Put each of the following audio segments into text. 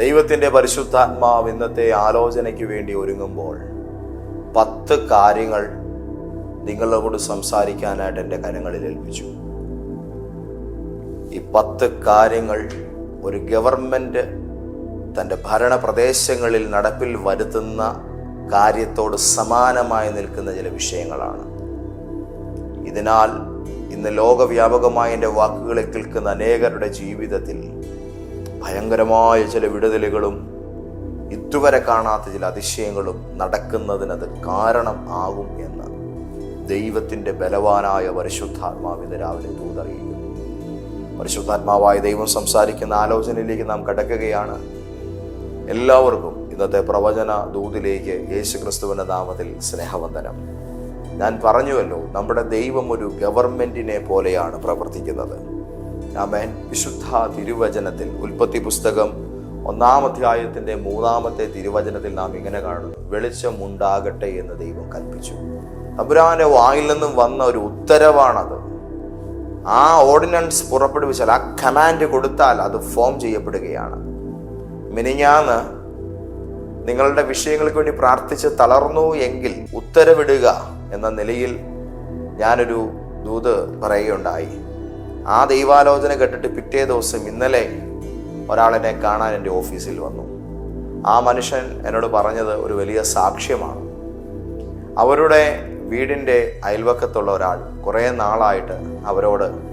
ദൈവത്തിന്റെ പരിശുദ്ധാത്മാവ് ഇന്നത്തെ ആലോചനയ്ക്ക് വേണ്ടി ഒരുങ്ങുമ്പോൾ പത്ത് കാര്യങ്ങൾ നിങ്ങളോട് സംസാരിക്കാനായിട്ട് എന്റെ കരങ്ങളിൽ ഏൽപ്പിച്ചു. ഈ പത്ത് കാര്യങ്ങൾ ഒരു ഗവൺമെന്റ് തന്റെ ഭരണ പ്രദേശങ്ങളിൽ നടപ്പിൽ വരുത്തുന്ന കാര്യത്തോട് സമാനമായി നിൽക്കുന്ന ചില വിഷയങ്ങളാണ്. ഇതിനാൽ ഇന്ന് ലോകവ്യാപകമായ എന്റെ വാക്കുകളെ കേൾക്കുന്ന അനേകരുടെ ജീവിതത്തിൽ ഭയങ്കരമായ ചില വിടുതലുകളും ഇതുവരെ കാണാത്ത ചില അതിശയങ്ങളും നടക്കുന്നതിനത് കാരണം ആകും എന്ന് ദൈവത്തിന്റെ ബലവാനായ പരിശുദ്ധാത്മാവിന് രാവിലെ ദൂതറിയുന്നു പരിശുദ്ധാത്മാവായ ദൈവം സംസാരിക്കുന്ന ആലോചനയിലേക്ക് നാം കടക്കുകയാണ്. എല്ലാവർക്കും ഇന്നത്തെ പ്രവചന ദൂതിലേക്ക് യേശു ക്രിസ്തുവിന്റെ നാമത്തിൽ സ്നേഹവന്ദനം. ഞാൻ പറഞ്ഞുവല്ലോ നമ്മുടെ ദൈവം ഒരു ഗവൺമെന്റിനെ പോലെയാണ് പ്രവർത്തിക്കുന്നത്. ആമേൻ. വിശുദ്ധ തിരുവചനത്തിൽ ഉൽപ്പത്തി പുസ്തകം ഒന്നാം അധ്യായത്തിന്റെ മൂന്നാമത്തെ തിരുവചനത്തിൽ നാം ഇങ്ങനെ കാണുന്നു. വെളിച്ചം ഉണ്ടാകട്ടെ എന്ന് ദൈവം കൽപ്പിച്ചു. തമ്പുരാന്റെ വായിൽ നിന്നും വന്ന ഒരു ഉത്തരവാണത്. ആ ഓർഡിനൻസ് പുറപ്പെടുവിച്ചാൽ ആ കമാൻഡ് കൊടുത്താൽ അത് ഫോം ചെയ്യപ്പെടുകയാണ്. മിനിഞ്ഞാന്ന് നിങ്ങളുടെ വിഷയങ്ങൾക്ക് വേണ്ടി പ്രാർത്ഥിച്ച് തളർന്നു എങ്കിൽ ഉത്തരവിടുക എന്ന നിലയിൽ ഞാനൊരു ദൂത് പറയുകയുണ്ടായി. ആ ദൈവാലോചന കേട്ടിട്ട് പിറ്റേ ദിവസം ഇന്നലെ ഒരാളെന്നെ കാണാൻ എന്റെ ഓഫീസിൽ വന്നു. ആ മനുഷ്യൻ എന്നോട് പറഞ്ഞത് ഒരു വലിയ സാക്ഷ്യമാണ്. അവരുടെ വീടിന്റെ അയൽവക്കത്തുള്ള ഒരാൾ കുറേ നാളായിട്ട് അവരോട്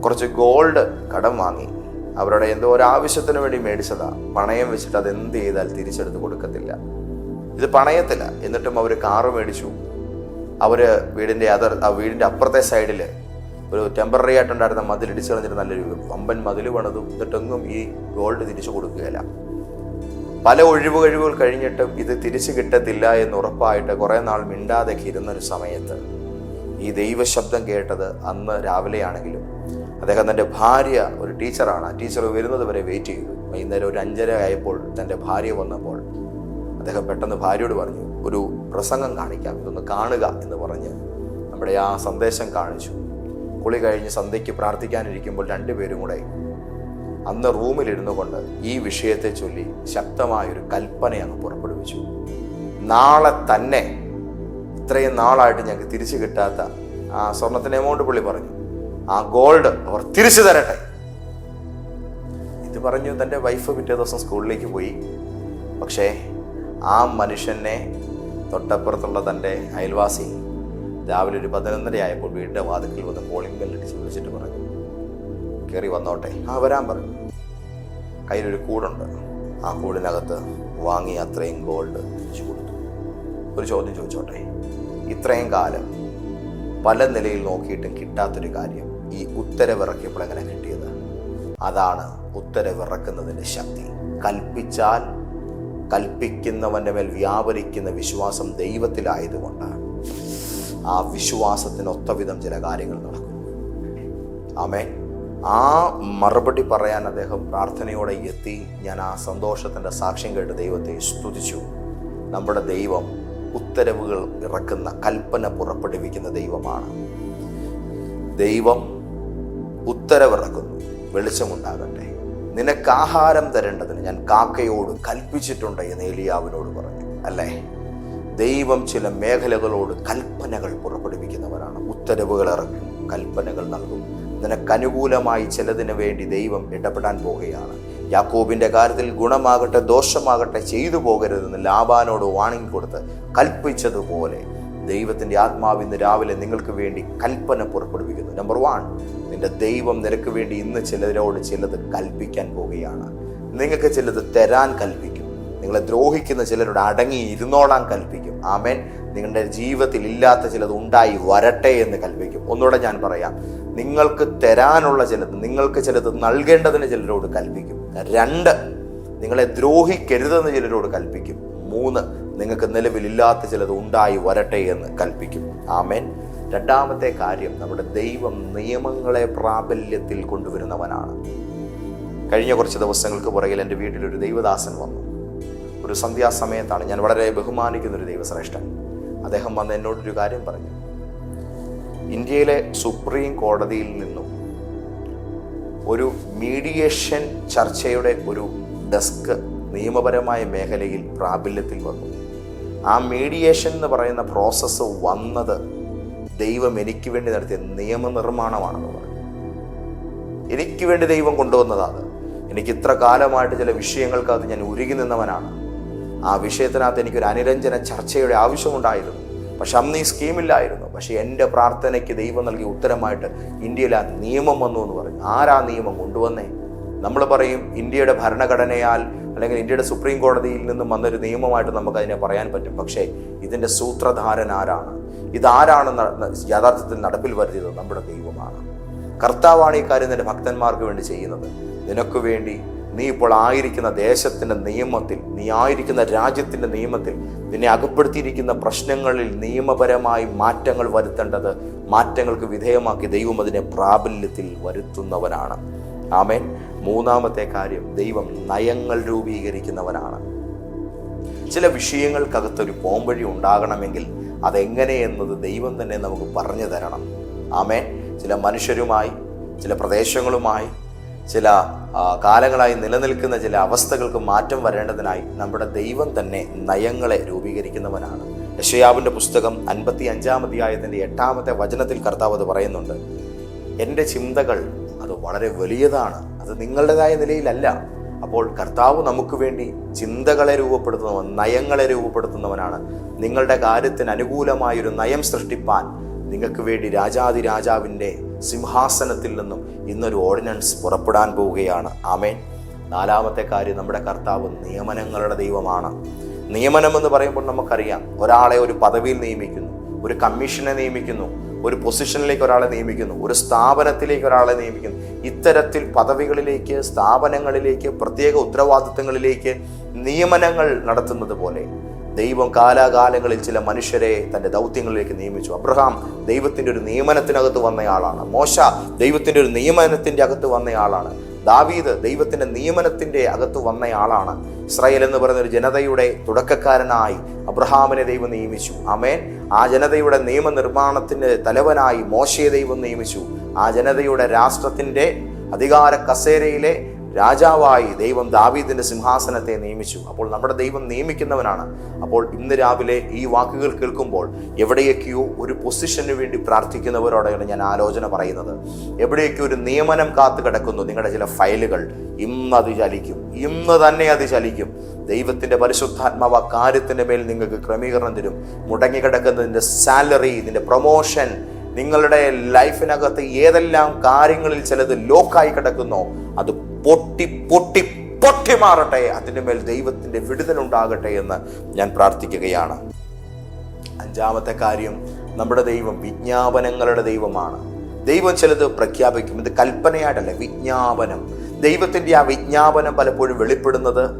കുറച്ച് ഗോൾഡ് കടം വാങ്ങി. അവരുടെ എന്തോ ഒരു ആവശ്യത്തിന് വേണ്ടി മേടിച്ചതാ. പണയം വെച്ചിട്ട് അത് എന്ത് ചെയ്താൽ തിരിച്ചെടുത്ത് കൊടുക്കത്തില്ല. ഇത് പണയത്തില്ല. എന്നിട്ടും അവർ കാറ് മേടിച്ചു. അവർ വീടിന്റെ അതർ വീടിന്റെ അപ്പുറത്തെ സൈഡിൽ ഒരു ടെമ്പററി ആയിട്ടുണ്ടായിരുന്ന മതിൽ ഇടിച്ചു കളഞ്ഞിട്ട് നല്ലൊരു വമ്പൻ മതിൽ പണിതു. എന്നിട്ടെങ്ങും ഈ ഗോൾഡ് തിരിച്ചു കൊടുക്കുകയില്ല. പല ഒഴിവ് കഴിവുകൾ കഴിഞ്ഞിട്ടും ഇത് തിരിച്ചു കിട്ടത്തില്ല എന്ന് ഉറപ്പായിട്ട് കുറേ നാൾ മിണ്ടാതെ ഇരുന്നൊരു സമയത്ത് ഈ ദൈവശബ്ദം കേട്ടത് അന്ന് രാവിലെയാണെങ്കിലും അദ്ദേഹം തന്റെ ഭാര്യ ഒരു ടീച്ചറാണ്. ആ ടീച്ചർ വരുന്നത് വരെ വെയിറ്റ് ചെയ്തു. വൈകുന്നേരം ഒരു അഞ്ചര ആയപ്പോൾ തന്റെ ഭാര്യ വന്നപ്പോൾ അദ്ദേഹം പെട്ടെന്ന് ഭാര്യയോട് പറഞ്ഞു ഒരു പ്രസംഗം കാണിക്കാം. ഇതൊന്ന് കാണുക എന്ന് പറഞ്ഞ് നമ്മുടെ ആ സന്ദേശം കാണിച്ചു. കുളി കഴിഞ്ഞ് സന്ധ്യയ്ക്ക് പ്രാർത്ഥിക്കാനിരിക്കുമ്പോൾ രണ്ടുപേരും കൂടെ അന്ന് റൂമിലിരുന്നു കൊണ്ട് ഈ വിഷയത്തെ ചൊല്ലി ശക്തമായൊരു കൽപ്പന അങ്ങ് പുറപ്പെടുവിച്ചു. നാളെ തന്നെ ഇത്രയും നാളായിട്ട് ഞങ്ങൾക്ക് തിരിച്ചു കിട്ടാത്ത ആ സ്വർണത്തിന് എമൗണ്ട് പുള്ളി പറഞ്ഞു. ആ ഗോൾഡ് അവർ തിരിച്ചു തരട്ടെ. ഇത് പറഞ്ഞു തന്റെ വൈഫ് പിറ്റേ ദിവസം സ്കൂളിലേക്ക് പോയി. പക്ഷേ ആ മനുഷ്യനെ തൊട്ടപ്പുറത്തുള്ള തന്റെ അയൽവാസി രാവിലെ ഒരു പതിനൊന്നര ആയപ്പോൾ വീടിന്റെ വാതിക്കൽ വന്ന് കോളിംഗ് ബെല്ലടിച്ച് വിളിച്ചിട്ട് പറഞ്ഞു. കയറി വന്നോട്ടെ. ആ വരാൻ പറഞ്ഞു. കയ്യിലൊരു കൂടുണ്ട്. ആ കൂടിനകത്ത് വാങ്ങി അത്രയും ഗോൾഡ് തിരിച്ചു കൊടുത്തു. ഒരു ചോദ്യം ചോദിച്ചോട്ടെ? ഇത്രയും കാലം പല നിലയിൽ നോക്കിയിട്ടും കിട്ടാത്തൊരു കാര്യം ഈ ഉത്തരവിറക്കിയപ്പോൾ എങ്ങനെ കിട്ടിയത്? അതാണ് ഉത്തരവിറക്കുന്നതിന്റെ ശക്തി. കൽപ്പിച്ചാൽ കൽപ്പിക്കുന്നവന്റെ മേൽ വ്യാപരിക്കുന്ന വിശ്വാസം ദൈവത്തിലായതുകൊണ്ട് ആ വിശ്വാസത്തിന് ഒത്തവിധം ചില കാര്യങ്ങൾ നടക്കും. ആമേ ആ മറുപടി പറയാൻ അദ്ദേഹം പ്രാർത്ഥനയോടെ എത്തി. ഞാൻ ആ സന്തോഷത്തിന്റെ സാക്ഷ്യം കേട്ട് ദൈവത്തെ സ്തുതിച്ചു. നമ്മുടെ ദൈവം ഉത്തരവുകൾ ഇറക്കുന്ന കൽപ്പന പുറപ്പെടുവിക്കുന്ന ദൈവമാണ്. ദൈവം ഉത്തരവിറക്കുന്നു വെളിച്ചമുണ്ടാകട്ടെ. നിനക്ക് ആഹാരം തരേണ്ടതിന് ഞാൻ കാക്കയോട് കൽപ്പിച്ചിട്ടുണ്ട് എന്ന് ഏലിയാവിനോട് പറഞ്ഞു. അല്ലേ? ദൈവം ചില മേഖലകളോട് കൽപ്പനകൾ പുറപ്പെടുവിക്കുന്നവരാണ്. ഉത്തരവുകൾ ഇറക്കും കൽപ്പനകൾ നൽകും. നിനക്ക് അനുകൂലമായി ചിലതിന് വേണ്ടി ദൈവം ഇടപെടാൻ പോകുകയാണ് യാക്കോബിന്റെ കാര്യത്തിൽ ഗുണമാകട്ടെ ദോഷമാകട്ടെ ചെയ്തു പോകരുതെന്ന് ലാബാനോട് വാണിംഗ് കൊടുത്ത് കൽപ്പിച്ചതുപോലെ ദൈവത്തിന്റെ ആത്മാവ് ഇന്ന് രാവിലെ നിങ്ങൾക്ക് വേണ്ടി കൽപ്പന പുറപ്പെടുവിക്കുന്നു. നമ്പർ വൺ നിന്റെ ദൈവം നിനക്ക് വേണ്ടി ഇന്ന് ചിലരോട് ചിലത് കൽപ്പിക്കാൻ പോവുകയാണ്. നിങ്ങൾക്ക് ചിലത് തരാൻ കൽപ്പിക്കും നിങ്ങളെ ദ്രോഹിക്കുന്ന ചിലരോട് അടങ്ങി ഇരുന്നോളാൻ കൽപ്പിക്കും. ആമേൻ. നിങ്ങളുടെ ജീവിതത്തിൽ ഇല്ലാത്ത ചിലത് ഉണ്ടായി വരട്ടെ എന്ന് കൽപ്പിക്കും. ഒന്നുകൂടെ ഞാൻ പറയാം. നിങ്ങൾക്ക് തരാനുള്ള ചിലത് നിങ്ങൾക്ക് ചിലത് നൽകേണ്ടതിന് ചിലരോട് കൽപ്പിക്കും. രണ്ട് നിങ്ങളെ ദ്രോഹിക്കരുതെന്ന് ചിലരോട് കൽപ്പിക്കും. മൂന്ന് നിങ്ങൾക്ക് നിലവിലില്ലാത്ത ചിലത് ഉണ്ടായി വരട്ടെ എന്ന് കൽപ്പിക്കും. ആമേൻ. രണ്ടാമത്തെ കാര്യം നമ്മുടെ ദൈവം നിയമങ്ങളെ പ്രാബല്യത്തിൽ കൊണ്ടുവരുന്നവനാണ്. കഴിഞ്ഞ കുറച്ച് ദിവസങ്ങൾക്ക് പുറകിൽ എന്റെ വീട്ടിലൊരു ദൈവദാസൻ വന്നു. ഒരു സന്ധ്യാസമയത്താണ് ഞാൻ വളരെ ബഹുമാനിക്കുന്ന ഒരു ദൈവശ്രേഷ്ഠൻ. അദ്ദേഹം വന്ന് എന്നോടൊരു കാര്യം പറഞ്ഞു. ഇന്ത്യയിലെ സുപ്രീം കോടതിയിൽ നിന്നും ഒരു മീഡിയേഷൻ ചർച്ചയുടെ ഒരു ഡെസ്ക് നിയമപരമായ മേഖലയിൽ പ്രാബല്യത്തിൽ വന്നു. ആ മീഡിയേഷൻ എന്ന് പറയുന്ന പ്രോസസ്സ് വന്നത് ദൈവം എനിക്ക് വേണ്ടി നടത്തിയ നിയമനിർമ്മാണമാണെന്ന് പറഞ്ഞു. എനിക്ക് വേണ്ടി ദൈവം കൊണ്ടുവന്നതാണ്. എനിക്ക് ഇത്ര കാലമായിട്ട് ചില വിഷയങ്ങൾക്കകത്ത് ഞാൻ ഉരുകി നിന്നവനാണ്. ആ വിഷയത്തിനകത്ത് എനിക്കൊരു അനുരഞ്ജന ചർച്ചയുടെ ആവശ്യമുണ്ടായിരുന്നു. പക്ഷെ അന്ന് ഈ സ്കീമില്ലായിരുന്നു. പക്ഷെ എന്റെ പ്രാർത്ഥനയ്ക്ക് ദൈവം നൽകിയ ഉത്തരമായിട്ട് ഇന്ത്യയിൽ ആ നിയമം വന്നു എന്ന് പറഞ്ഞു. ആരാ നിയമം കൊണ്ടുവന്നേ? നമ്മൾ പറയും ഇന്ത്യയുടെ ഭരണഘടനയാൽ അല്ലെങ്കിൽ ഇന്ത്യയുടെ സുപ്രീം കോടതിയിൽ നിന്നും വന്നൊരു നിയമമായിട്ട് നമുക്ക് അതിനെ പറയാൻ പറ്റും. പക്ഷേ ഇതിന്റെ സൂത്രധാരൻ ആരാണ്? ഇതാരാണ് യഥാർത്ഥത്തിൽ നടപ്പിൽ വരുത്തിയത്? നമ്മുടെ ദൈവമാണ്. കർത്താവാണ് ഈ കാര്യം നിന്റെ ഭക്തന്മാർക്ക് വേണ്ടി ചെയ്യുന്നത്. നിനക്ക് വേണ്ടി നീ ഇപ്പോൾ ആയിരിക്കുന്ന ദേശത്തിന്റെ നിയമത്തിൽ നീ ആയിരിക്കുന്ന രാജ്യത്തിന്റെ നിയമത്തിൽ നിന്നെ അകപ്പെടുത്തിയിരിക്കുന്ന പ്രശ്നങ്ങളിൽ നിയമപരമായി മാറ്റങ്ങൾ വരുത്തേണ്ടത് മാറ്റങ്ങൾക്ക് വിധേയമാക്കി ദൈവം അതിനെ പ്രാബല്യത്തിൽ വരുത്തുന്നവനാണ്. ആമേൻ. മൂന്നാമത്തെ കാര്യം ദൈവം നയങ്ങൾ രൂപീകരിക്കുന്നവനാണ്. ചില വിഷയങ്ങൾക്കകത്തൊരു പോംവഴി ഉണ്ടാകണമെങ്കിൽ അതെങ്ങനെയെന്നത് ദൈവം തന്നെ നമുക്ക് പറഞ്ഞു തരണം. ആമേൻ. ചില മനുഷ്യരുമായി ചില പ്രദേശങ്ങളുമായി ചില കാലങ്ങളായി നിലനിൽക്കുന്ന ചില അവസ്ഥകൾക്ക് മാറ്റം വരേണ്ടതിനായി നമ്മുടെ ദൈവം തന്നെ നയങ്ങളെ രൂപീകരിക്കുന്നവനാണ്. യശയാവിന്റെ പുസ്തകം അൻപത്തി അഞ്ചാം അധ്യായത്തിന്റെ എട്ടാമത്തെ വചനത്തിൽ കർത്താവ് അത് പറയുന്നുണ്ട്. എന്റെ ചിന്തകൾ അത് വളരെ വലിയതാണ്. അത് നിങ്ങളുടേതായ നിലയിലല്ല. അപ്പോൾ കർത്താവ് നമുക്ക് വേണ്ടി ചിന്തകളെ രൂപപ്പെടുത്തുന്നവൻ നയങ്ങളെ രൂപപ്പെടുത്തുന്നവനാണ്. നിങ്ങളുടെ കാര്യത്തിന് അനുകൂലമായൊരു നയം സൃഷ്ടിപ്പാൻ നിങ്ങൾക്ക് വേണ്ടി രാജാതി രാജാവിന്റെ സിംഹാസനത്തിൽ നിന്നും ഇന്നൊരു ഓർഡിനൻസ് പുറപ്പെടാൻ പോവുകയാണ്. ആമേൻ. നാലാമത്തെ കാര്യം നമ്മുടെ കർത്താവ് നിയമനങ്ങളുടെ ദൈവമാണ്. നിയമനം എന്ന് പറയുമ്പോൾ നമുക്കറിയാം ഒരാളെ ഒരു പദവിയിൽ നിയമിക്കുന്നു ഒരു കമ്മീഷനെ നിയമിക്കുന്നു ഒരു പൊസിഷനിലേക്ക് ഒരാളെ നിയമിക്കുന്നു ഒരു സ്ഥാപനത്തിലേക്ക് ഒരാളെ നിയമിക്കുന്നു. ഇത്തരത്തിൽ പദവികളിലേക്ക് സ്ഥാപനങ്ങളിലേക്ക് പ്രത്യേക ഉത്തരവാദിത്തങ്ങളിലേക്ക് നിയമനങ്ങൾ നടത്തുന്നത് പോലെ ദൈവം കാലാകാലങ്ങളിൽ ചില മനുഷ്യരെ തന്റെ ദൗത്യങ്ങളിലേക്ക് നിയമിച്ചു. അബ്രഹാം ദൈവത്തിന്റെ ഒരു നിയമനത്തിനകത്ത് വന്നയാളാണ്. മോശ ദൈവത്തിന്റെ ഒരു നിയമനത്തിന്റെ അകത്ത് വന്നയാളാണ്. ദാവീദ് ദൈവത്തിന്റെ നിയമനത്തിന്റെ അകത്ത് വന്നയാളാണ്. ഇസ്രായേൽ എന്ന് പറയുന്ന ഒരു ജനതയുടെ തുടക്കക്കാരനായി അബ്രഹാമിനെ ദൈവം നിയമിച്ചു. അമേൻ ആ ജനതയുടെ നിയമനിർമ്മാണത്തിന് തലവനായി മോശയെ ദൈവം നിയമിച്ചു. ആ ജനതയുടെ രാഷ്ട്രത്തിന്റെ അധികാര കസേരയിലെ രാജാവായി ദൈവം ദാവീദിന്റെ സിംഹാസനത്തെ നിയമിച്ചു. അപ്പോൾ നമ്മുടെ ദൈവം നിയമിക്കുന്നവനാണ്. അപ്പോൾ ഇന്ന് രാവിലെ ഈ വാക്കുകൾ കേൾക്കുമ്പോൾ എവിടെയൊക്കെയോ ഒരു പൊസിഷന് വേണ്ടി പ്രാർത്ഥിക്കുന്നവരോടെയാണ് ഞാൻ ആലോചന പറയുന്നത്. എവിടെയൊക്കെയോ ഒരു നിയമനം കാത്തു കിടക്കുന്നു നിങ്ങളുടെ ചില ഫയലുകൾ ഇന്ന് അത് ചലിക്കും. ഇന്ന് തന്നെ അത് ചലിക്കും. ദൈവത്തിന്റെ പരിശുദ്ധാത്മാവ് കാര്യത്തിന്റെ മേൽ നിങ്ങൾക്ക് ക്രമീകരണം തരും. മുടങ്ങിക്കിടക്കുന്നതിന്റെ സാലറി ഇതിന്റെ പ്രൊമോഷൻ നിങ്ങളുടെ ലൈഫിനകത്ത് ഏതെല്ലാം കാര്യങ്ങളിൽ ചിലത് ലോക്കായി കിടക്കുന്നോ അത് പൊട്ടി പൊട്ടി പൊട്ടി മാറട്ടെ. അതിന്റെ മേൽ ദൈവത്തിന്റെ വിടുതലുണ്ടാകട്ടെ എന്ന് ഞാൻ പ്രാർത്ഥിക്കുകയാണ്. അഞ്ചാമത്തെ കാര്യം നമ്മുടെ ദൈവം വിജ്ഞാപനങ്ങളുടെ ദൈവമാണ്. ദൈവം ചിലത് പ്രഖ്യാപിക്കും. ഇത് കൽപ്പനയായിട്ടല്ല വിജ്ഞാപനം. ദൈവത്തിന്റെ ആ വിജ്ഞാപനം പലപ്പോഴും വെളിപ്പെടുന്നത്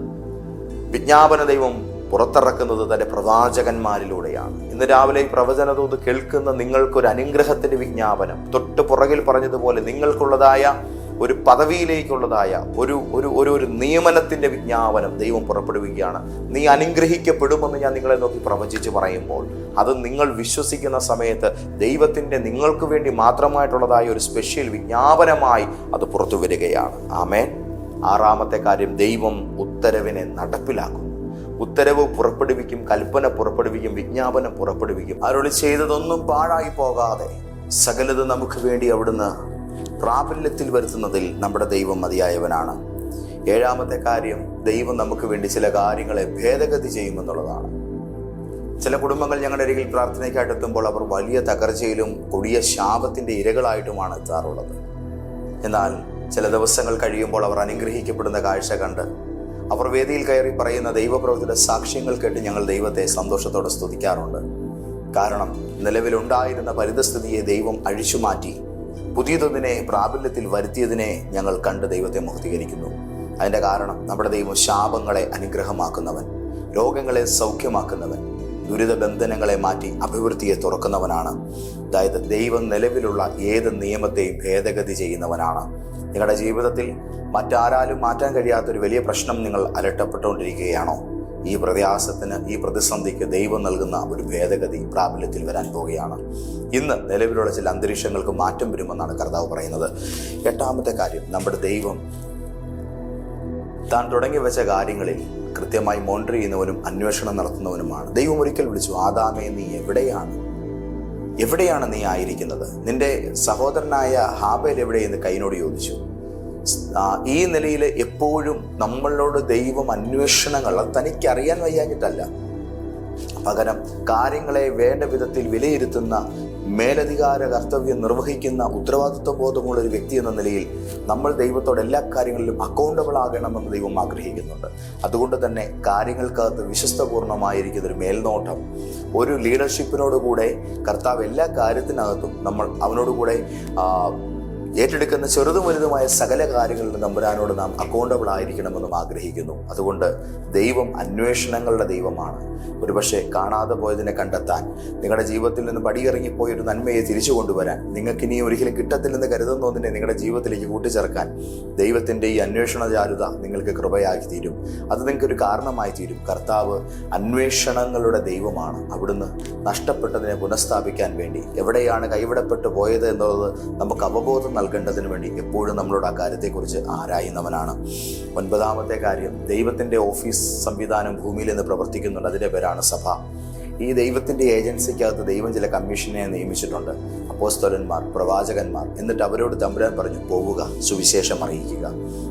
വിജ്ഞാപന ദൈവം പുറത്തിറക്കുന്നത് തന്റെ പ്രവാചകന്മാരിലൂടെയാണ്. ഇന്ന് രാവിലെ ഈ പ്രവചനതോത് കേൾക്കുന്ന നിങ്ങൾക്കൊരു അനുഗ്രഹത്തിന്റെ വിജ്ഞാപനം. തൊട്ട് പുറകിൽ പറഞ്ഞതുപോലെ നിങ്ങൾക്കുള്ളതായ ഒരു പദവിയിലേക്കുള്ളതായ ഒരു ഒരു ഒരു ഒരു നിയമനത്തിന്റെ വിജ്ഞാപനം ദൈവം പുറപ്പെടുവിക്കുകയാണ്. നീ അനുഗ്രഹിക്കപ്പെടുമെന്ന് ഞാൻ നിങ്ങളെ നോക്കി പ്രവചിച്ച് പറയുമ്പോൾ അത് നിങ്ങൾ വിശ്വസിക്കുന്ന സമയത്ത് ദൈവത്തിന്റെ നിങ്ങൾക്ക് വേണ്ടി മാത്രമായിട്ടുള്ളതായ ഒരു സ്പെഷ്യൽ വിജ്ഞാപനമായി അത് പുറത്തു വരികയാണ്. ആമേൻ. ആറാമത്തെ കാര്യം ദൈവം ഉത്തരവിനെ നടപ്പിലാക്കും ഉത്തരവ് പുറപ്പെടുവിക്കും കൽപ്പന പുറപ്പെടുവിക്കും വിജ്ഞാപനം പുറപ്പെടുവിക്കും. അവരോട് ചെയ്തതൊന്നും പാഴായി പോകാതെ സകലത് നമുക്ക് വേണ്ടി അവിടുന്ന് പ്രാബല്യത്തിൽ വരുത്തുന്നതിൽ നമ്മുടെ ദൈവം മതിയായവനാണ്. ഏഴാമത്തെ കാര്യം ദൈവം നമുക്ക് വേണ്ടി ചില കാര്യങ്ങളെ ഭേദഗതി ചെയ്യുമെന്നുള്ളതാണ്. ചില കുടുംബങ്ങൾ ഞങ്ങളുടെ അരികിൽ പ്രാർത്ഥനയ്ക്കായിട്ട് എത്തുമ്പോൾ അവർ വലിയ തകർച്ചയിലും കൊടിയ ശാപത്തിന്റെ ഇരകളായിട്ടുമാണ് എത്താറുള്ളത്. എന്നാൽ ചില ദിവസങ്ങൾ കഴിയുമ്പോൾ അവർ അനുഗ്രഹിക്കപ്പെടുന്ന കാഴ്ച കണ്ട് അവർ വേദിയിൽ കയറി പറയുന്ന ദൈവപ്രവൃത്തിയുടെ സാക്ഷ്യങ്ങൾ കേട്ട് ഞങ്ങൾ ദൈവത്തെ സന്തോഷത്തോടെ സ്തുതിക്കാറുണ്ട്. കാരണം നിലവിലുണ്ടായിരുന്ന പരിതസ്ഥിതിയെ ദൈവം അഴിച്ചുമാറ്റി പുതിയതൊന്നിനെ പ്രാബല്യത്തിൽ വരുത്തിയതിനെ ഞങ്ങൾ കണ്ട് ദൈവത്തെ മുക്തീകരിക്കുന്നു അതിന്റെ കാരണം നമ്മുടെ ദൈവം ശാപങ്ങളെ അനുഗ്രഹമാക്കുന്നവൻ രോഗങ്ങളെ സൗഖ്യമാക്കുന്നവൻ ദുരിത ബന്ധനങ്ങളെ മാറ്റി അഭിവൃദ്ധിയെ തുറക്കുന്നവനാണ്. അതായത് ദൈവം നിലവിലുള്ള ഏത് നിയമത്തെയും ഭേദഗതി ചെയ്യുന്നവനാണ്. നിങ്ങളുടെ ജീവിതത്തിൽ മറ്റാരാലും മാറ്റാൻ കഴിയാത്തൊരു വലിയ പ്രശ്നം നിങ്ങൾ അലട്ടപ്പെട്ടുകൊണ്ടിരിക്കുകയാണോ? ഈ പ്രയാസത്തിന് ഈ പ്രതിസന്ധിക്ക് ദൈവം നൽകുന്ന ഒരു ഭേദഗതി പ്രാബല്യത്തിൽ വരാൻ പോവുകയാണ്. ഇന്ന് നിലവിലുള്ള ചില അന്തരീക്ഷങ്ങൾക്ക് മാറ്റം വരുമെന്നാണ് കർത്താവ് പറയുന്നത്. എട്ടാമത്തെ കാര്യം നമ്മുടെ ദൈവം താൻ തുടങ്ങി വെച്ച കാര്യങ്ങളിൽ കൃത്യമായി മോണിറ്റർ ചെയ്യുന്നവനും അന്വേഷണം നടത്തുന്നവനുമാണ്. ദൈവം ഒരിക്കൽ വിളിച്ചു ആദാമേ നീ എവിടെയാണ്? എവിടെയാണ് നീ ആയിരിക്കുന്നത്? നിന്റെ സഹോദരനായ ഹാബേൽ എവിടെയെന്ന് കൈനോട് ചോദിച്ചു. ഈ നിലയിൽ എപ്പോഴും നമ്മളോട് ദൈവം അന്വേഷണങ്ങൾ അത് തനിക്കറിയാൻ വയ്യാഞ്ഞിട്ടല്ല. പകരം കാര്യങ്ങളെ വേണ്ട വിധത്തിൽ വിലയിരുത്തുന്ന മേലധികാര കർത്തവ്യം നിർവഹിക്കുന്ന ഉത്തരവാദിത്വ ബോധമുള്ള ഒരു വ്യക്തി എന്ന നിലയിൽ നമ്മൾ ദൈവത്തോട് എല്ലാ കാര്യങ്ങളിലും അക്കൗണ്ടബിൾ ആകണമെന്ന് ദൈവം ആഗ്രഹിക്കുന്നുണ്ട്. അതുകൊണ്ട് തന്നെ കാര്യങ്ങൾക്കകത്ത് വിശ്വസ്തപൂർണമായിരിക്കുന്ന ഒരു മേൽനോട്ടം ഒരു ലീഡർഷിപ്പിനോട് കൂടെ കർത്താവ് എല്ലാ കാര്യത്തിനകത്തും നമ്മൾ അവനോടുകൂടെ ഏറ്റെടുക്കുന്ന ചെറുതും വലുതുമായ സകല കാര്യങ്ങളിലും നമ്പുരാനോട് നാം അക്കൗണ്ടബിൾ ആയിരിക്കണമെന്നും ആഗ്രഹിക്കുന്നു. അതുകൊണ്ട് ദൈവം അന്വേഷണങ്ങളുടെ ദൈവമാണ്. ഒരുപക്ഷെ കാണാതെ പോയതിനെ കണ്ടെത്താൻ നിങ്ങളുടെ ജീവിതത്തിൽ നിന്ന് പടിയിറങ്ങിപ്പോയൊരു നന്മയെ തിരിച്ചു കൊണ്ടുവരാൻ നിങ്ങൾക്ക് ഇനി ഒരിക്കലും കിട്ടത്തില്ലെന്ന് കരുതുന്ന ഒന്നിനെ നിങ്ങളുടെ ജീവിതത്തിലേക്ക് കൂട്ടിച്ചേർക്കാൻ ദൈവത്തിന്റെ ഈ അന്വേഷണ ചാരുത നിങ്ങൾക്ക് കൃപയാക്കി തീരും. അത് നിങ്ങൾക്കൊരു കാരണമായി തീരും. കർത്താവ് അന്വേഷണങ്ങളുടെ ദൈവമാണ്. അവിടുന്ന് നഷ്ടപ്പെട്ടതിനെ പുനഃസ്ഥാപിക്കാൻ വേണ്ടി എവിടെയാണ് കൈവിടപ്പെട്ടു പോയത് എന്നുള്ളത് നമുക്ക് അവബോധം നൽകേണ്ടതിന് വേണ്ടി എപ്പോഴും നമ്മളോട് ആ കാര്യത്തെക്കുറിച്ച് ആരായുന്നവനാണ്. ഒൻപതാമത്തെ കാര്യം ദൈവത്തിന്റെ ഓഫീസ് സംവിധാനം ഭൂമിയിൽ നിന്ന് പ്രവർത്തിക്കുന്നുണ്ട്. അതിന്റെ പേരാണ് സഭ. ഈ ദൈവത്തിന്റെ ഏജൻസിക്കകത്ത് ദൈവം ചില കമ്മീഷനെ നിയമിച്ചിട്ടുണ്ട്. അപ്പോസ്തലന്മാർ പ്രവാചകന്മാർ എന്നിട്ട് അവരോട് തമ്പുരാൻ പറഞ്ഞു പോവുക സുവിശേഷം അറിയിക്കുക.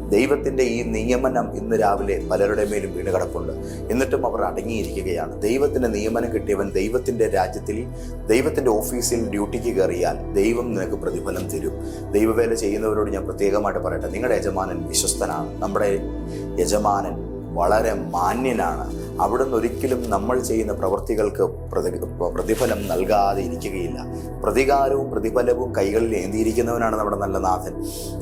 ദൈവത്തിന്റെ ഈ നിയമനം ഇന്ന് രാവിലെ പലരുടെ മേലും വീണ് കിടപ്പുണ്ട് എന്നിട്ടും അവർ അടങ്ങിയിരിക്കുകയാണ്. ദൈവത്തിന്റെ നിയമനം കിട്ടിയവൻ ദൈവത്തിന്റെ രാജ്യത്തിൽ ദൈവത്തിന്റെ ഓഫീസിൽ ഡ്യൂട്ടിക്ക് കയറിയാൽ ദൈവം നിനക്ക് പ്രതിഫലം തരും. ദൈവവേല ചെയ്യുന്നവരോട് ഞാൻ പ്രത്യേകമായിട്ട് പറയട്ടെ. നിങ്ങളുടെ യജമാനൻ വിശ്വസ്തനാണ്. നമ്മുടെ യജമാനൻ വളരെ മാന്യനാണ്. അവിടുന്ന് ഒരിക്കലും നമ്മൾ ചെയ്യുന്ന പ്രവൃത്തികൾക്ക് പ്രതി പ്രതിഫലം നൽകാതെ ഇരിക്കുകയില്ല. പ്രതികാരവും പ്രതിഫലവും കൈകളിൽ ഏന്തിയിരിക്കുന്നവനാണ് നമ്മുടെ നല്ല നാഥൻ.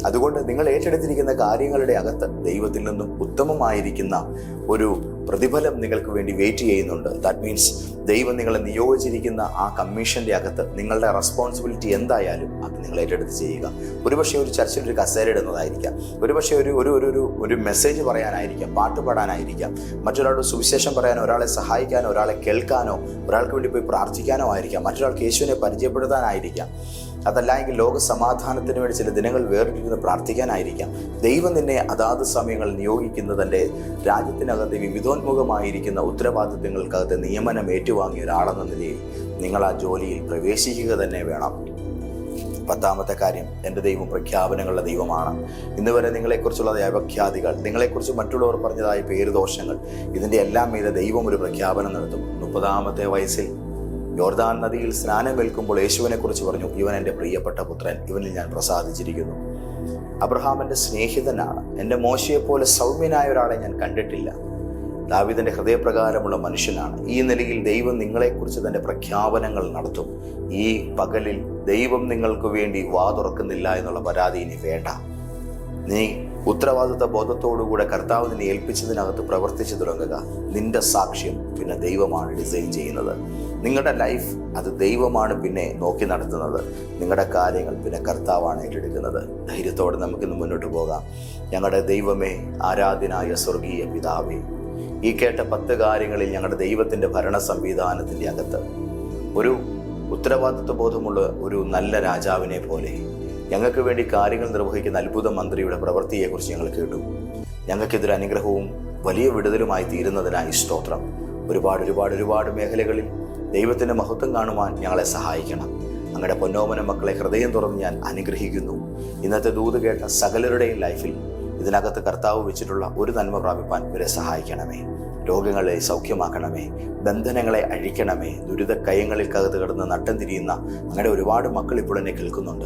അതുകൊണ്ട് നിങ്ങൾ ഏറ്റെടുത്തിരിക്കുന്ന കാര്യങ്ങളുടെ അകത്ത് ദൈവത്തിൽ നിന്നും ഉത്തമമായിരിക്കുന്ന ഒരു പ്രതിഫലം നിങ്ങൾക്ക് വേണ്ടി വെയിറ്റ് ചെയ്യുന്നുണ്ട്. ദാറ്റ് മീൻസ് ദൈവം നിങ്ങളെ നിയോഗിച്ചിരിക്കുന്ന ആ കമ്മീഷന്റെ അകത്ത് നിങ്ങളുടെ റെസ്പോൺസിബിലിറ്റി എന്തായാലും അത് നിങ്ങൾ ഏറ്റെടുത്ത് ചെയ്യുക. ഒരുപക്ഷെ ഒരു ചർച്ചിൽ ഒരു കസേര ഇടുന്നതായിരിക്കാം. ഒരുപക്ഷെ ഒരു ഒരു ഒരു ഒരു മെസ്സേജ് പറയാനായിരിക്കാം പാട്ട് പാടാനായിരിക്കാം. മറ്റൊരാളുടെ സുവിശേഷം പറയാനോ ഒരാളെ സഹായിക്കാനോ ഒരാളെ കേൾക്കാനോ ഒരാൾക്ക് വേണ്ടി പോയി പ്രാർത്ഥിക്കാനോ ആയിരിക്കാം. മറ്റൊരാൾക്ക് യേശുവിനെ പരിചയപ്പെടുത്താനായിരിക്കാം. അതല്ല എങ്കിൽ ലോക സമാധാനത്തിന് വേണ്ടി ചില ദിനങ്ങൾ വേറിട്ടിരുന്ന് പ്രാർത്ഥിക്കാനായിരിക്കാം. ദൈവം നിന്നെ അതാത് സമയങ്ങൾ നിയോഗിക്കുന്നതിന്റെ രാജ്യത്തിനകത്ത് വിവിധോന്മുഖമായിരിക്കുന്ന ഉത്തരവാദിത്തങ്ങൾക്കകത്ത് നിയമനം ഏറ്റുവാങ്ങിയ ഒരാളെന്ന നിലയിൽ നിങ്ങൾ ആ ജോലിയിൽ പ്രവേശിക്കുക തന്നെ വേണം. പത്താമത്തെ കാര്യം എന്റെ ദൈവം പ്രഖ്യാപനങ്ങളുടെ ദൈവമാണ്. ഇന്ന് വരെ നിങ്ങളെക്കുറിച്ചുള്ള ദൈവഖ്യാതികൾ നിങ്ങളെക്കുറിച്ച് മറ്റുള്ളവർ പറഞ്ഞതായ പേരുദോഷങ്ങൾ ഇതിന്റെ എല്ലാം മീതെ ദൈവം ഒരു പ്രഖ്യാപനം നടത്തും. മുപ്പതാമത്തെ വയസ്സിൽ യോർദാൻ നദിയിൽ സ്നാനമേൽക്കുമ്പോൾ യേശുവിനെ കുറിച്ച് പറഞ്ഞു ഇവൻ എന്റെ പ്രിയപ്പെട്ട പുത്രൻ ഇവനിൽ ഞാൻ പ്രസാദിച്ചിരിക്കുന്നു. അബ്രഹാം എന്റെ സ്നേഹിതനാണ്. എന്റെ മോശയെപ്പോലെ സൗമ്യനായ ഒരാളെ ഞാൻ കണ്ടിട്ടില്ല. ദാവിദിന്റെ ഹൃദയപ്രകാരമുള്ള മനുഷ്യനാണ്. ഈ നിലയിൽ ദൈവം നിങ്ങളെക്കുറിച്ച് തന്റെ പ്രഖ്യാപനങ്ങൾ നടത്തും. ഈ പകലിൽ ദൈവം നിങ്ങൾക്ക് വേണ്ടി വാ തുറക്കുന്നില്ല എന്നുള്ള പരാതി ഇനി വേണ്ട. നീ ഉത്തരവാദിത്ത ബോധത്തോടുകൂടെ കർത്താവ് നിന്നെ ഏൽപ്പിച്ചതിനകത്ത് പ്രവർത്തിച്ചു തുടങ്ങുക. നിന്റെ സാക്ഷ്യം പിന്നെ ദൈവമാണ് ഡിസൈൻ ചെയ്യുന്നത്. നിങ്ങളുടെ ലൈഫ് അത് ദൈവമാണ് പിന്നെ നോക്കി നടത്തുന്നത്. നിങ്ങളുടെ കാര്യങ്ങൾ പിന്നെ കർത്താവാണ് ഏറ്റെടുക്കുന്നത്. ധൈര്യത്തോടെ നമുക്കിന്ന് മുന്നോട്ട് പോകാം. ഞങ്ങളുടെ ദൈവമേ ആരാധനായ സ്വർഗീയ പിതാവേ ഈ കേട്ട പത്ത് കാര്യങ്ങളിൽ ഞങ്ങളുടെ ദൈവത്തിന്റെ ഭരണ സംവിധാനത്തിന്റെ അകത്ത് ഒരു ഉത്തരവാദിത്വ ബോധമുള്ള ഒരു നല്ല രാജാവിനെ പോലെ ഞങ്ങൾക്ക് വേണ്ടി കാര്യങ്ങൾ നിർവഹിക്കുന്ന അത്ഭുത മന്ത്രിയുടെ പ്രവൃത്തിയെക്കുറിച്ച് ഞങ്ങൾ കേട്ടു. ഞങ്ങൾക്കിതൊരു അനുഗ്രഹവും വലിയ വിടുതലുമായി തീരുന്നതിനായി സ്തോത്രം. ഒരുപാട് ഒരുപാട് ഒരുപാട് മേഖലകളിൽ ദൈവത്തിന്റെ മഹത്വം കാണുവാൻ ഞങ്ങളെ സഹായിക്കണം. അങ്ങയുടെ പൊന്നോമന മക്കളെ ഹൃദയം തുറന്ന് ഞാൻ അനുഗ്രഹിക്കുന്നു. ഇന്നത്തെ ദൂത് കേട്ട സകലരുടെയും ലൈഫിൽ ഇതിനകത്ത് കർത്താവ് വെച്ചിട്ടുള്ള ഒരു നന്മ പ്രാപിപ്പാൻ ഇവരെ സഹായിക്കണമേ. രോഗങ്ങളെ സൗഖ്യമാക്കണമേ ബന്ധനങ്ങളെ അഴിക്കണമേ ദുരിത കയങ്ങളിൽക്കകത്ത് കിടന്ന് നട്ടം തിരിയുന്ന അങ്ങനെ ഒരുപാട് മക്കൾ ഇപ്പോൾ എന്നെ കേൾക്കുന്നുണ്ട്.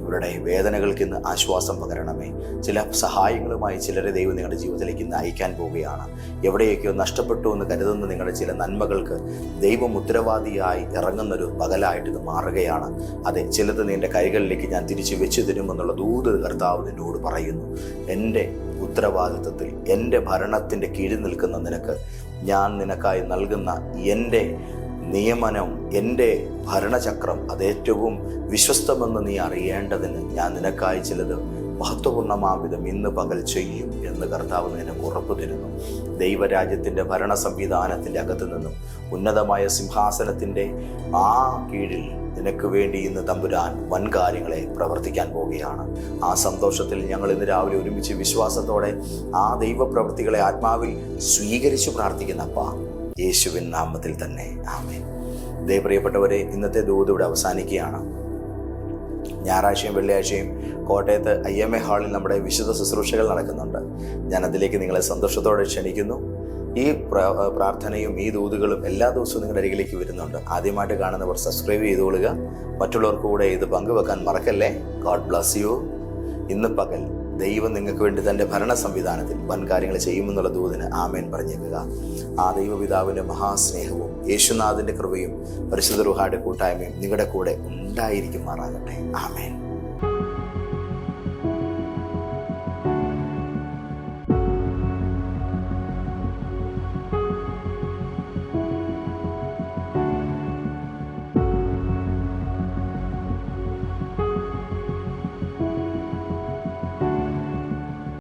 ഇവരുടെ വേദനകൾക്ക് ഇന്ന് ആശ്വാസം പകരണമേ. ചില സഹായങ്ങളുമായി ചിലരെ ദൈവം നിങ്ങളുടെ ജീവിതത്തിലേക്ക് ഇന്ന് അയക്കാൻ പോവുകയാണ്. എവിടെയൊക്കെയോ നഷ്ടപ്പെട്ടു എന്ന് കരുതുന്ന നിങ്ങളുടെ ചില നന്മകൾക്ക് ദൈവം ഉത്തരവാദിയായി ഇറങ്ങുന്നൊരു പകലായിട്ട് ഇത് മാറുകയാണ്. അതെ ചിലത് നിന്റെ കൈകളിലേക്ക് ഞാൻ തിരിച്ചു വെച്ചു തരുമെന്നുള്ള ദൂത് കർത്താവ് നിന്നോട് പറയുന്നു. എന്റെ ഉത്തരവാദിത്വത്തിൽ എന്റെ ഭരണത്തിന്റെ കീഴിൽ നിൽക്കുന്ന നിനക്ക് ഞാൻ നിനക്കായി നൽകുന്ന എന്റെ നിയമനം എന്റെ ഭരണചക്രം അതേറ്റവും വിശ്വസ്തമെന്ന് നീ അറിയേണ്ടതിന് ഞാൻ നിനക്കായി ചിലത് മഹത്വപൂർണമാവിധം ഇന്ന് പകൽ ചെയ്യും എന്ന് കർത്താവ് നിനക്ക് ഉറപ്പു തരുന്നു. ദൈവരാജ്യത്തിന്റെ ഭരണ സംവിധാനത്തിന്റെ അകത്തു നിന്നും ഉന്നതമായ സിംഹാസനത്തിന്റെ ആ കീഴിൽ നിനക്ക് വേണ്ടി ഇന്ന് തമ്പുരാൻ വൻ കാര്യങ്ങളെ പ്രവർത്തിക്കാൻ പോവുകയാണ്. ആ സന്തോഷത്തിൽ ഞങ്ങൾ ഇന്ന് രാവിലെ ഒരുമിച്ച് വിശ്വാസത്തോടെ ആ ദൈവപ്രവൃത്തികളെ ആത്മാവിൽ സ്വീകരിച്ചു പ്രാർത്ഥിക്കുന്നപ്പ യേശുവിൻ നാമത്തിൽ തന്നെ. ആമേൻ. പ്രിയപ്പെട്ടവരെ ഇന്നത്തെ ദൂത് ഇവിടെ അവസാനിക്കുകയാണ്. ഞായറാഴ്ചയും വെള്ളിയാഴ്ചയും കോട്ടയത്ത് ഐ എം എ ഹാളിൽ നമ്മുടെ വിശുദ്ധ ശുശ്രൂഷകൾ നടക്കുന്നുണ്ട്. ഞാൻ അതിലേക്ക് നിങ്ങളെ സന്തോഷത്തോടെ ക്ഷണിക്കുന്നു. ഈ പ്രാർത്ഥനയും ഈ ദൂതുകളും എല്ലാ ദിവസവും നിങ്ങളുടെ അരികിലേക്ക് വരുന്നുണ്ട്. ആദ്യമായിട്ട് കാണുന്നവർ സബ്സ്ക്രൈബ് ചെയ്തുകൊള്ളുക മറ്റുള്ളവർക്ക് കൂടെ ഇത് പങ്കുവെക്കാൻ മറക്കല്ലേ? ഗോഡ് ബ്ലസ് യു ഇന്ന് പകൽ ദൈവം നിങ്ങൾക്ക് വേണ്ടി തന്റെ ഭരണ സംവിധാനത്തിൽ വൻ കാര്യങ്ങൾ ചെയ്യുമെന്നുള്ള ദൂതിന് ആമേൻ പറഞ്ഞേക്കുക. ആ ദൈവപിതാവിന്റെ മഹാസ്നേഹവും യേശുനാഥിന്റെ കൃപയും പരിശുദ്ധ റുഹായുടെ കൂട്ടായ്മയും നിങ്ങളുടെ കൂടെ ഉണ്ടായിരിക്കും മാറാകട്ടെ ആമേൻ.